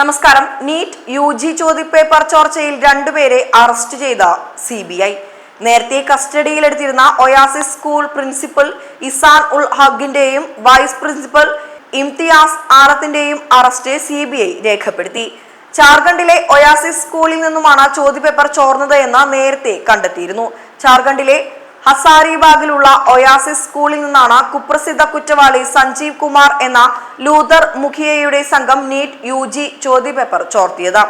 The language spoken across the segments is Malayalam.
നമസ്കാരം. നീറ്റ് യു ജി ചോദ്യപേപ്പർ ചോർച്ചയിൽ രണ്ടുപേരെ അറസ്റ്റ് ചെയ്ത സി ബി ഐ. നേരത്തെ കസ്റ്റഡിയിലെടുത്തിരുന്ന Oasis school principal Ehsan Ul ഹഗിന്റെയും vice principal Imtiaz ആറത്തിന്റെയും അറസ്റ്റ് സി ബി ഐ രേഖപ്പെടുത്തി. ജാർഖണ്ഡിലെ ഒയാസിസ് സ്കൂളിൽ നിന്നുമാണ് ചോദ്യപേപ്പർ ചോർന്നത് എന്ന് നേരത്തെ കണ്ടെത്തിയിരുന്നു. ജാർഖണ്ഡിലെ ഹസാരിബാഗിലുള്ള ഒയാസിസ് സ്കൂളിൽ നിന്നാണ് കുപ്രസിദ്ധ കുറ്റവാളി സഞ്ജീവ് കുമാർ എന്ന ലൂതർ മുഖിയയുടെ സംഘം നീറ്റ് യു ജി ചോദ്യപേപ്പർ ചോർത്തിയത്.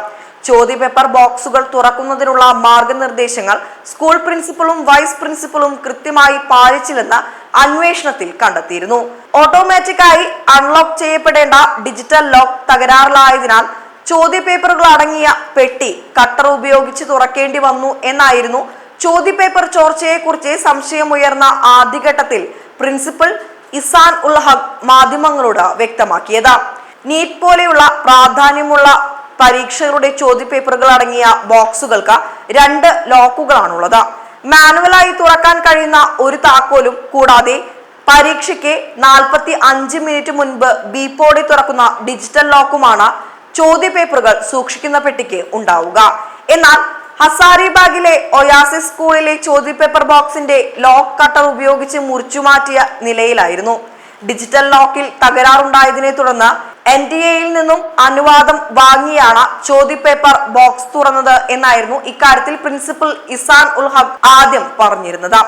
ചോദ്യപേപ്പർ ബോക്സുകൾ തുറക്കുന്നതിനുള്ള മാർഗനിർദ്ദേശങ്ങൾ സ്കൂൾ പ്രിൻസിപ്പളും വൈസ് പ്രിൻസിപ്പളും കൃത്യമായി പാലിച്ചില്ലെന്ന് അന്വേഷണത്തിൽ കണ്ടെത്തിയിരുന്നു. ഓട്ടോമാറ്റിക്കായി അൺലോക്ക് ചെയ്യപ്പെടേണ്ട ഡിജിറ്റൽ ലോക്ക് തകരാറിലായതിനാൽ ചോദ്യപേപ്പറുകൾ അടങ്ങിയ പെട്ടി കട്ടർ ഉപയോഗിച്ച് തുറക്കേണ്ടി വന്നു എന്നായിരുന്നു ചോദ്യപേപ്പർ ചോർച്ചയെക്കുറിച്ച് സംശയമുയർന്ന ആദ്യഘട്ടത്തിൽ പ്രിൻസിപ്പൽ ഇസാൻ ഉൽ ഹഖ് മാധ്യമങ്ങളോട് വ്യക്തമാക്കിയത്. നീറ്റ് പോലെയുള്ള പ്രാധാന്യമുള്ള പരീക്ഷകളുടെ ചോദ്യപേപ്പറുകൾ അടങ്ങിയ ബോക്സുകൾക്ക് രണ്ട് ലോക്കുകളാണുള്ളത്. മാനുവലായി തുറക്കാൻ കഴിയുന്ന ഒരു താക്കോലും കൂടാതെ പരീക്ഷയ്ക്ക് നാൽപ്പത്തി അഞ്ച് മിനിറ്റ് മുൻപ് ബീപ്പോടെ തുറക്കുന്ന ഡിജിറ്റൽ ലോക്കുമാണ് ചോദ്യപേപ്പറുകൾ സൂക്ഷിക്കുന്ന പെട്ടിക്ക് ഉണ്ടാവുക. എന്നാൽ ഹസാരിബാഗിലെ ഒയാസിസ് സ്കൂളിലെ ചോദ്യപേപ്പർ ബോക്സിന്റെ ലോക്ക് കട്ടർ ഉപയോഗിച്ച് മുറിച്ചുമാറ്റിയ നിലയിലായിരുന്നു. ഡിജിറ്റൽ ലോക്കിൽ തകരാറുണ്ടായതിനെ തുടർന്ന് എൻ ഡി എയിൽ നിന്നും അനുവാദം വാങ്ങിയാണ് ചോദ്യപേപ്പർ ബോക്സ് തുറന്നത് എന്നായിരുന്നു ഇക്കാര്യത്തിൽ പ്രിൻസിപ്പൽ ഇസാൻ ഉൽ ഹബ് ആദ്യം പറഞ്ഞിരുന്നത്.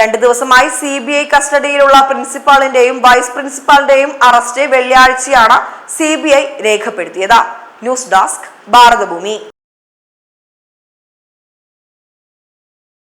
രണ്ടു ദിവസമായി സി ബി ഐ കസ്റ്റഡിയിലുള്ള പ്രിൻസിപ്പാളിന്റെയും വൈസ് പ്രിൻസിപ്പാളിന്റെയും അറസ്റ്റ് വെള്ളിയാഴ്ചയാണ് സി ബി ഐ രേഖപ്പെടുത്തിയത്. News desk Bharathabhumi.